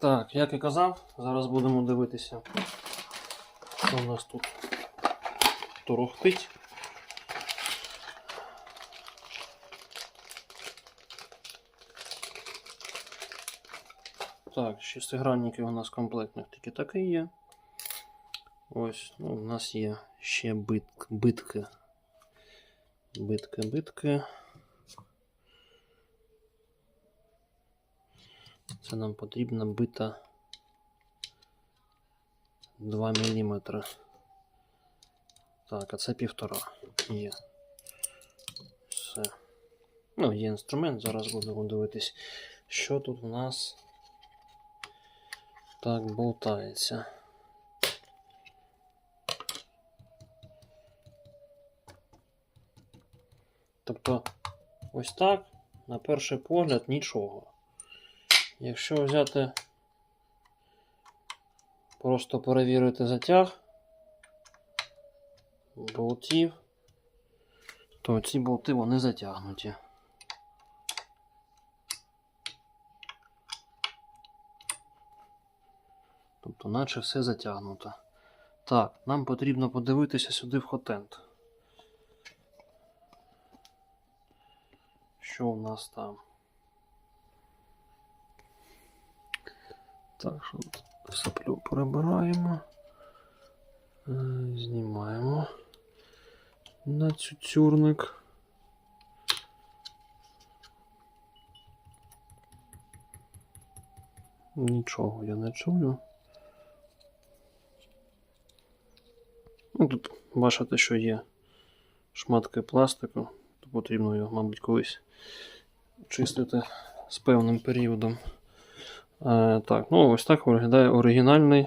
Так, як і казав, зараз будемо дивитися, що у нас тут торохтить. Так, шестигранники у нас комплектних тільки такі є. Ось, ну, у нас є ще бит, битки. Битки, битки. Це нам потрібна бита 2 мм. Так, а це півтора. Є. Все. Ну, є інструмент, зараз будемо дивитись, що тут у нас так болтається. Тобто, ось так, на перший погляд, нічого. Якщо взяти, просто перевірити затяг болтів, то ці болти вони затягнуті. Тобто, наче все затягнуто. Так, нам потрібно подивитися сюди в хотент. Що у нас там? Так, що тут соплю перебираємо. Е, Знімаємо на цюцюрник. Нічого я не чую. Ну, тут бачите, що є шматки пластику, то потрібно його, мабуть, колись чистити з певним періодом. Е, так, ну ось так виглядає оригінальний.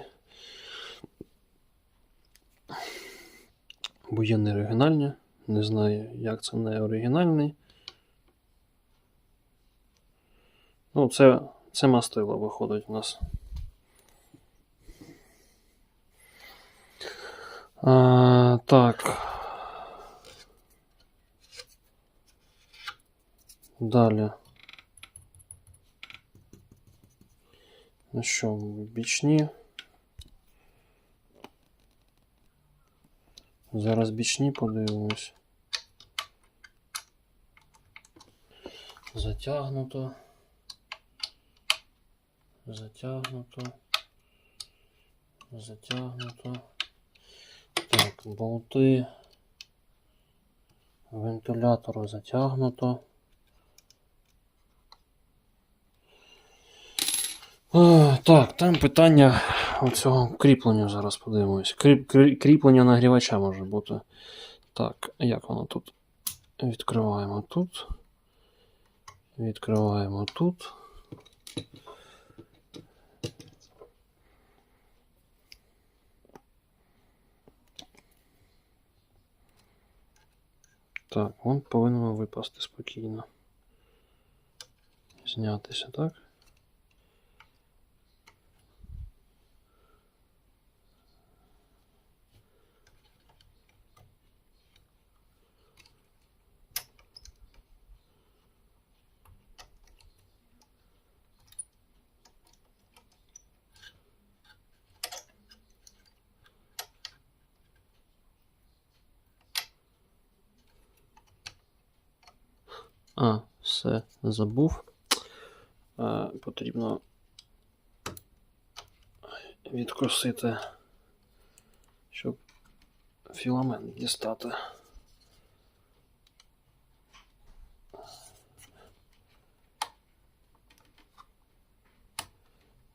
Бо є не оригінальні. Не знаю, як це не оригінальний. Ну, це, це мастило виходить у нас. А, так. Далі. Ну що, бічні. Зараз бічні подивимось. Затягнуто. Затягнуто. Затягнуто. Так, болти. Вентилятору затягнуто. Е, Так, там питання оцього кріплення зараз подивимось. Кріп, крі- кріплення нагрівача може бути. Так, як воно тут? Відкриваємо тут. Відкриваємо тут. Так, він повинен випасти спокійно. Знятися, так? А, все, забув. Е, потрібно відкусити, щоб філамент дістати.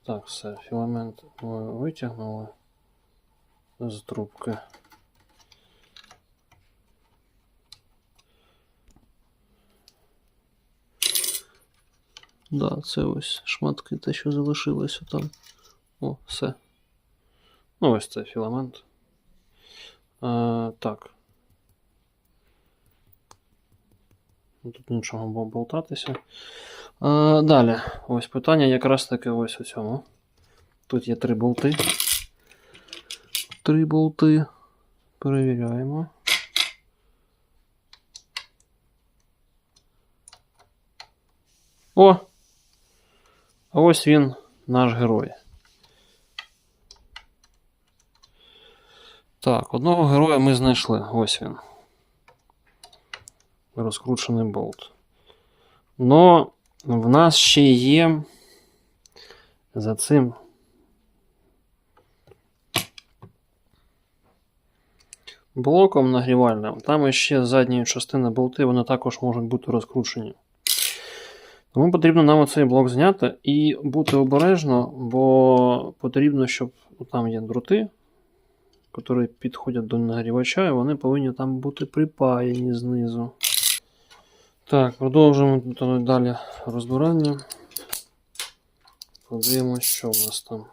Так, все, філамент ми витягнули з трубки. Да, це ось шматки, те, що залишилося там. О, все. Ну, ось це філамент. А, так. Тут нічого було болтатися. А, далі. Ось питання якраз таки ось у цьому. Тут є три болти. Три болти. Перевіряємо. О! А ось він наш герой. Так, одного героя ми знайшли. Ось він. Розкручений болт. Но в нас ще є за цим. Блоком нагрівальним. Там ще з задньої частини болти, вони також можуть бути розкручені. Тому потрібно нам оцей блок зняти і бути обережно, бо потрібно, щоб там є дроти, які підходять до нагрівача, і вони повинні там бути припаяні знизу. Так, продовжуємо далі розбирання. Подивимось, що в нас там.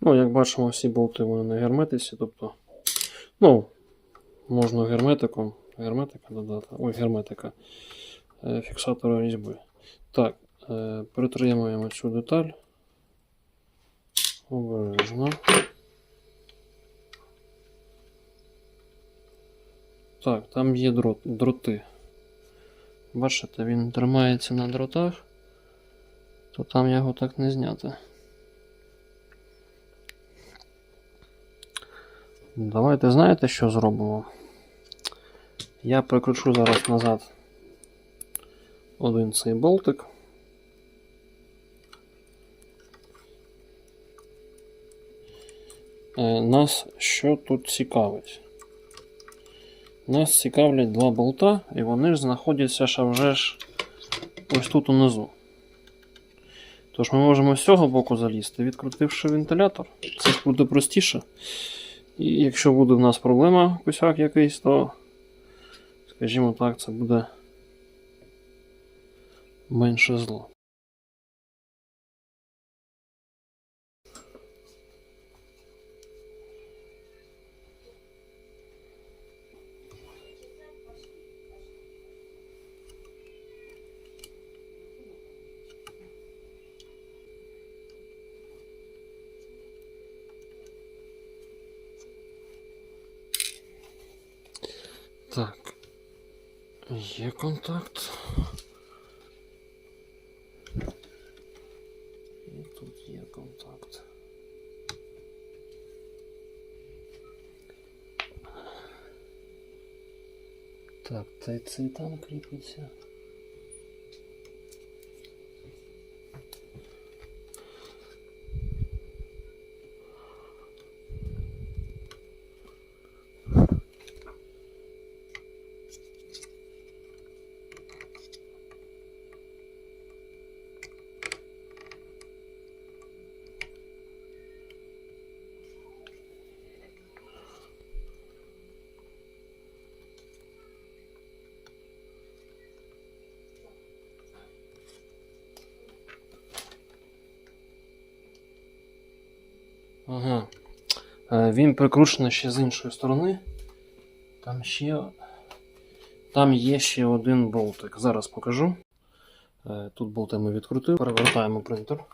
Ну, як бачимо, всі болти вони на герметиці, тобто, ну, можна герметиком, герметика додати, ой, герметика е, фіксатора різьби. Так, е, притримуємо цю деталь. Обережно. Так, там є дрот, дроти. Бачите, він тримається на дротах, то там його так не зняти. Давайте знаєте, що зробимо? Я прикручу зараз назад один цей болтик. Е, Нас що тут цікавить? Нас цікавлять два болта, і вони ж знаходяться ще вже ж ось тут унизу. Тож ми можемо з цього боку залізти, відкрутивши вентилятор. Це буде простіше. І якщо буде в нас проблема, косяк якийсь, то, скажімо так, це буде менше зло. Так. Є контакт. І тут є контакт. Так, та цей там кріпиться. Ага. Е, Він прикручений ще з іншої сторони. Там ще. Там є ще один болтик. Зараз покажу. Е, Тут болти ми відкрутили. Перевертаємо принтер.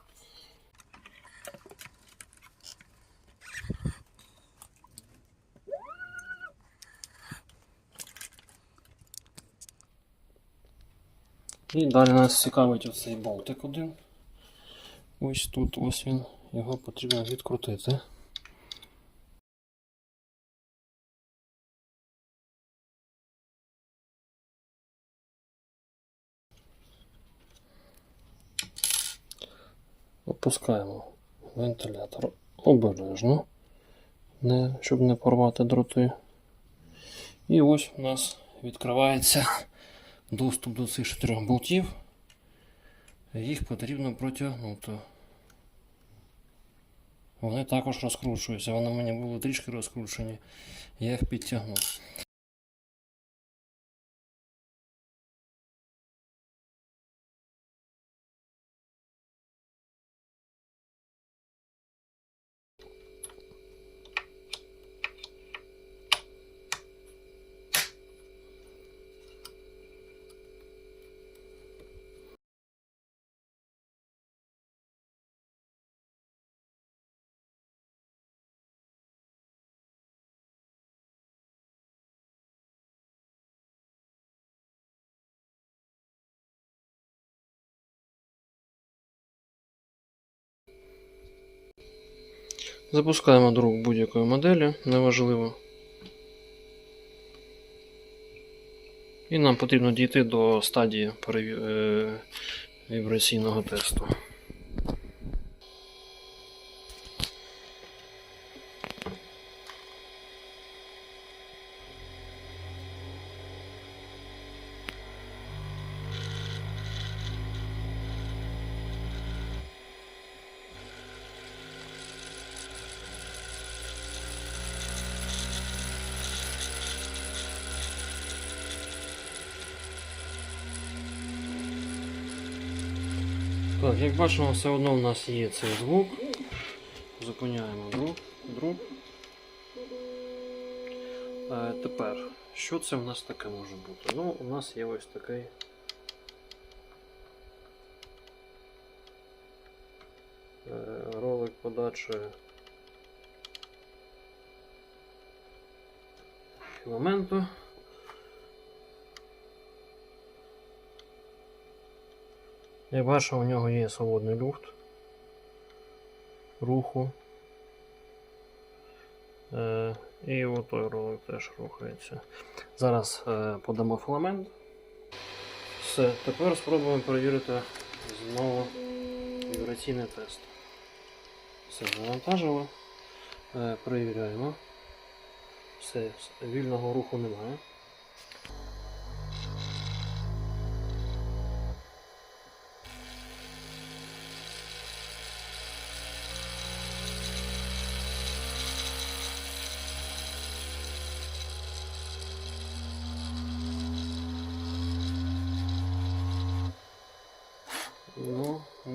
І далі нас цікавить оцей болтик один. Ось тут ось він. Його потрібно відкрутити. Опускаємо вентилятор обережно, не, щоб не порвати дроти. І ось у нас відкривається доступ до цих чотирьох болтів. Їх потрібно протягнути. Вони також розкручуються. Вони в мене були трішки розкручені. Я їх підтягнув. Запускаємо друк будь-якої моделі, неважливо. І нам потрібно дійти до стадії е, вібраційного тесту. Так, як бачимо, все одно у нас є цей звук. Зупиняємо друк. друк. Е, тепер, що це в нас таке може бути? Ну, у нас є ось такий. е, Ролик подачі філаменту. Як бачимо, у нього є свободний люфт руху. Е, і отой ролик теж рухається. Зараз е, подамо філамент. Все, тепер спробуємо перевірити знову вібраційний тест. Все завантажили. Е, перевіряємо. Все, вільного руху немає.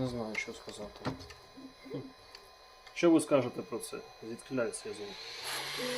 Знаю, що сказати. Що ви скажете про це? Звідки звук?